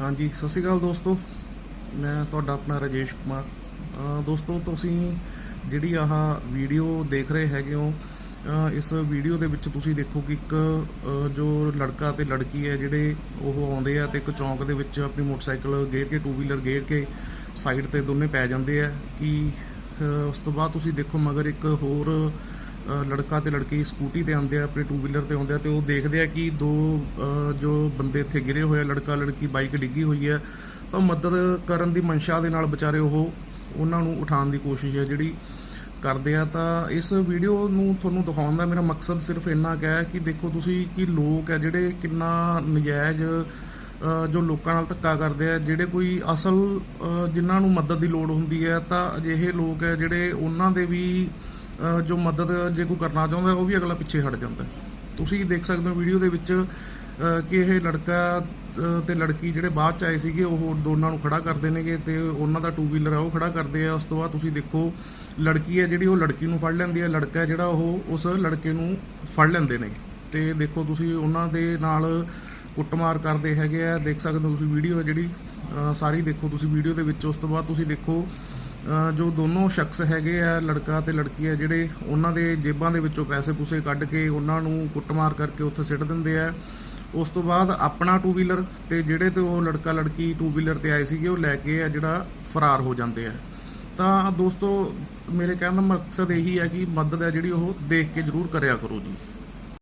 ਹਾਂਜੀ, ਸਤਿ ਸ਼੍ਰੀ ਅਕਾਲ ਦੋਸਤੋ। ਮੈਂ ਤੁਹਾਡਾ ਆਪਣਾ ਰਾਜੇਸ਼ ਕੁਮਾਰ। ਦੋਸਤੋ, ਤੁਸੀਂ ਜਿਹੜੀ ਆਹ ਵੀਡੀਓ ਦੇਖ ਰਹੇ ਹੈਗੇ ਹੋ ਇਸ ਵੀਡੀਓ ਦੇ ਵਿੱਚ ਤੁਸੀਂ ਦੇਖੋ ਕਿ ਇੱਕ ਜੋ ਲੜਕਾ ਤੇ ਲੜਕੀ ਹੈ, ਜਿਹੜੇ ਉਹ ਆਉਂਦੇ ਆ ਤੇ ਇੱਕ ਚੌਂਕ ਦੇ ਵਿੱਚ ਆਪਣੀ ਮੋਟਰਸਾਈਕਲ ਗੇਰ ਕੇ ਟੂ ਵੀਲਰ ਗੇਰ ਕੇ ਸਾਈਡ ਤੇ ਦੋਨੇ ਪੈ ਜਾਂਦੇ ਆ ਕਿ ਉਸ ਤੋਂ ਬਾਅਦ ਤੁਸੀਂ ਦੇਖੋ ਮਗਰ ਇੱਕ ਹੋਰ ਲੜਕਾ ਤੇ ਲੜਕੀ ਸਕੂਟੀ ਤੇ ਆਉਂਦੇ ਆ, ਆਪਣੇ ਟੂ ਵੀਲਰ ਤੇ ਆਉਂਦੇ ਆ ਤੇ ਉਹ ਦੇਖਦੇ ਆ ਕਿ ਦੋ ਜੋ ਬੰਦੇ ਇੱਥੇ ਗਿਰੇ ਹੋਏ ਆ, ਲੜਕਾ ਲੜਕੀ ਬਾਈਕ ਡਿੱਗੀ ਹੋਈ ਹੈ ਤਾਂ ਮਦਦ ਕਰਨ ਦੀ ਮਨਸ਼ਾ ਦੇ ਨਾਲ ਵਿਚਾਰੇ ਉਹ ਉਹਨਾਂ ਨੂੰ ਉਠਾਉਣ ਦੀ ਕੋਸ਼ਿਸ਼ ਹੈ ਜਿਹੜੀ ਕਰਦੇ ਆ। ਤਾਂ ਇਸ ਵੀਡੀਓ ਨੂੰ ਤੁਹਾਨੂੰ ਦਿਖਾਉਣ ਦਾ ਮੇਰਾ ਮਕਸਦ ਸਿਰਫ ਇੰਨਾ ਕੁ ਹੈ ਕਿ ਦੇਖੋ ਤੁਸੀਂ ਕਿ ਲੋਕ ਹੈ ਜਿਹੜੇ ਕਿੰਨਾ ਨਜਾਇਜ਼ ਜੋ ਲੋਕਾਂ ਨਾਲ ਧੱਕਾ ਕਰਦੇ ਆ, ਜਿਹੜੇ ਕੋਈ ਅਸਲ ਜਿਨ੍ਹਾਂ ਨੂੰ ਮਦਦ ਦੀ ਲੋੜ ਹੁੰਦੀ ਹੈ ਤਾਂ ਅਜਿਹੇ ਲੋਕ ਹੈ ਜਿਹੜੇ ਉਹਨਾਂ ਦੇ ਵੀ ਜੋ ਮਦਦ ਜੇ ਕੋਈ ਕਰਨਾ ਚਾਹੁੰਦਾ ਉਹ ਵੀ ਅਗਲਾ ਪਿੱਛੇ ਹਟ ਜਾਂਦਾ। ਤੁਸੀਂ ਦੇਖ ਸਕਦੇ ਹੋ ਵੀਡੀਓ ਦੇ ਵਿੱਚ ਕਿ ਇਹ ਲੜਕਾ ਅ, ਤੇ ਲੜਕੀ ਜਿਹੜੇ ਬਾਅਦ ਚ ਆਏ ਸੀਗੇ ਉਹ ਦੋਨਾਂ ਨੂੰ ਖੜਾ ਕਰਦੇ ਨੇਗੇ ਤੇ ਉਹਨਾਂ ਦਾ ਟੂ ਵੀਲਰ ਆ ਉਹ ਖੜਾ ਕਰਦੇ ਆ। ਉਸ ਤੋਂ ਬਾਅਦ ਤੁਸੀਂ ਦੇਖੋ ਲੜਕੀ ਹੈ ਜਿਹੜੀ ਉਹ ਲੜਕੀ ਨੂੰ ਫੜ ਲੈਂਦੀ ਹੈ। ਲੜਕਾ ਜਿਹੜਾ ਉਹ ਉਸ ਲੜਕੇ ਨੂੰ ਫੜ ਲੈਂਦੇ ਨੇ। ਤੇ ਦੇਖੋ ਤੁਸੀਂ ਉਹਨਾਂ ਦੇ ਨਾਲ ਕੁੱਟਮਾਰ ਕਰਦੇ ਹੈਗੇ ਆ। ਦੇਖ ਸਕਦੇ ਹੋ ਤੁਸੀਂ ਵੀਡੀਓ ਜਿਹੜੀ ਸਾਰੀ ਦੇਖੋ ਤੁਸੀਂ ਵੀਡੀਓ ਦੇ ਵਿੱਚ। ਉਸ ਤੋਂ ਬਾਅਦ ਤੁਸੀਂ ਦੇਖੋ ਜੋ ਦੋਨੋਂ ਸ਼ਖਸ ਹੈਗੇ ਆ, ਲੜਕਾ ਤੇ ਲੜਕੀ ਆ, ਜਿਹੜੇ ਉਹਨਾਂ ਦੇ ਜੇਬਾਂ ਦੇ ਵਿੱਚੋਂ ਪੈਸੇ ਪੂਸੇ ਕੱਢ ਕੇ ਉਹਨਾਂ ਨੂੰ ਕੁੱਟਮਾਰ ਕਰਕੇ ਉੱਥੇ ਸਿੱਟ ਦਿੰਦੇ ਆ। ਉਸ ਤੋਂ ਬਾਅਦ ਆਪਣਾ ਟੂ ਵੀਲਰ ਤੇ ਜਿਹੜੇ ਤੇ ਉਹ ਲੜਕਾ ਲੜਕੀ ਟੂ ਵੀਲਰ ਤੇ ਆਏ ਸੀਗੇ, ਉਹ ਲੈ ਕੇ ਆ ਜਿਹੜਾ ਫਰਾਰ ਹੋ ਜਾਂਦੇ ਆ। ਤਾਂ ਦੋਸਤੋ, ਮੇਰੇ ਕਹਿਣ ਦਾ ਮਕਸਦ ਇਹੀ ਹੈ ਕਿ ਮਦਦ ਹੈ ਜਿਹੜੀ ਉਹ ਦੇਖ ਕੇ ਜ਼ਰੂਰ ਕਰਿਆ ਕਰੋ ਜੀ।